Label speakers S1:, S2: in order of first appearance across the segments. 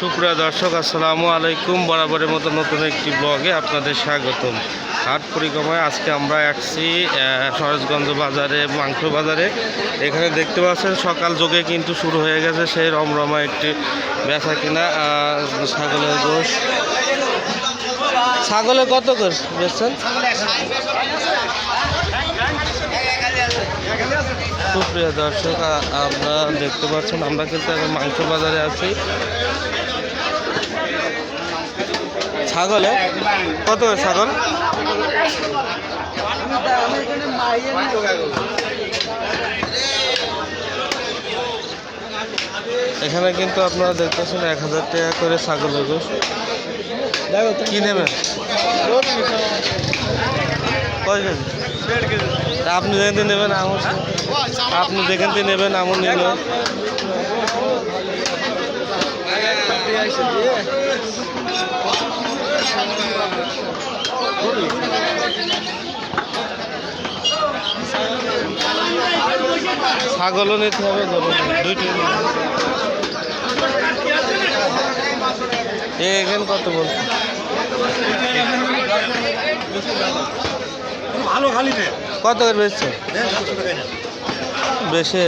S1: সুপ্রিয় দর্শক, আসসালামু আলাইকুম। বরাবরের মতো নতুন একটি ব্লগে আপনাদের স্বাগতম। হাট পরিক্রমায় আজকে আমরা আসছি সরোজগঞ্জ বাজারে, মাংস বাজারে। এখানে দেখতে পাচ্ছেন, সকাল যোগে কিন্তু শুরু হয়ে গেছে সেই রমরমা একটি বেচা কিনা ছাগলের গোশ। ছাগলে কত করে বেচছেন? সুপ্রিয় দর্শক, আ- আপনারা দেখতে পাচ্ছেন, আমরা কিন্তু এখন মাংস বাজারে আছি। ছাগলে? কত ছাগল? এখানে কিন্তু আপনারা দেখতেছেন এক হাজার টাকা করে ছাগলের কি নেবেন? কয় কেজি? আপনি যেখান থেকে নেবেন আমার আপনি যেখান থেকে নেবেন আমার নিল। ছাগলও নিতে হবে দুইটি এখানে কত বলছে
S2: ভালো খালি
S1: কত করে বেচছে? বেশি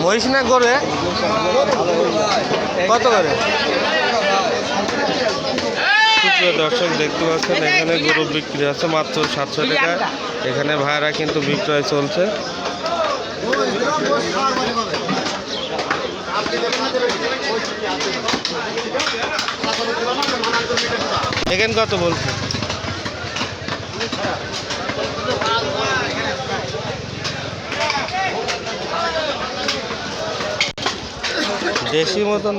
S1: মহিষ না করে কত করে? দর্শক দেখতে পাচ্ছেন, এখানে গরু বিক্রি আছে মাত্র সাতশো টাকা। এখানে ভাড়া কিন্তু বিক্রয় চলছে। এখানে কত বলছে দেশি মতন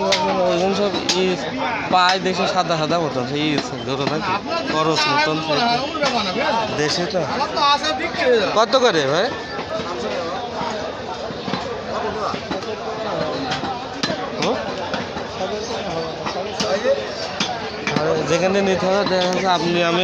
S1: ওইখানে সব ই পায় দেশে সাদা সাদা মতন, সেই ধরো নাকি খরচ মতন দেশি তো। কত করে ভাই? যেখানে নিতে হবে, দেখা যাচ্ছে আপনি আমি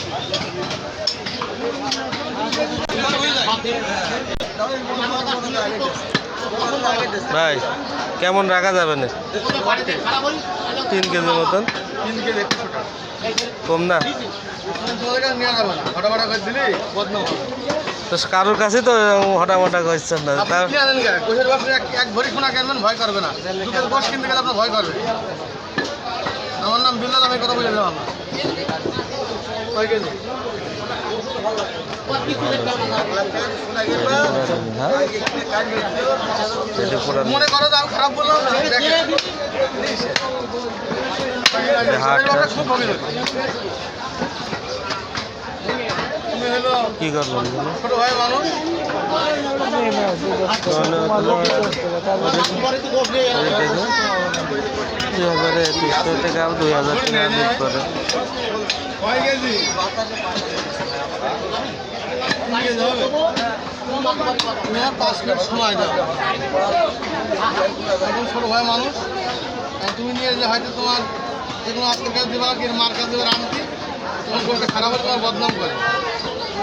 S2: ভাই,
S1: কেমন রাখা যাবে না? তিন কেজি মতন? কম না? তো কারোর কাছে তো হটামটা করছেন না। তার
S2: এক ভরি ভয় করবে না বস কিনতে গেলে আপনার ভয় করবে আমার নাম বিল্লাল আমি কথা বলে দিলাম মনে করো আমি খারাপ বললাম
S1: হাট
S2: এই লোকটা খুব ভোগী লোক। তুমি হলো
S1: কি করবেন দুই হাজার তিনশো টাকা দুই হাজার টাকা করে
S2: পাঁচ মিনিট সময় দাও ছোট ভাই মানুষ তুমি নিয়ে যে হয়তো তোমার যে কোনো আজকের কাছে দেবা কি মার কাছে দেবে রামতি তোমার খারাপ হলে তোমার বদনাম করে।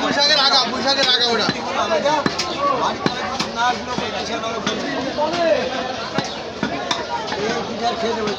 S2: পুঁশাকের আগা পুঁশাকের আগা ওটা। খেয়ে দেবে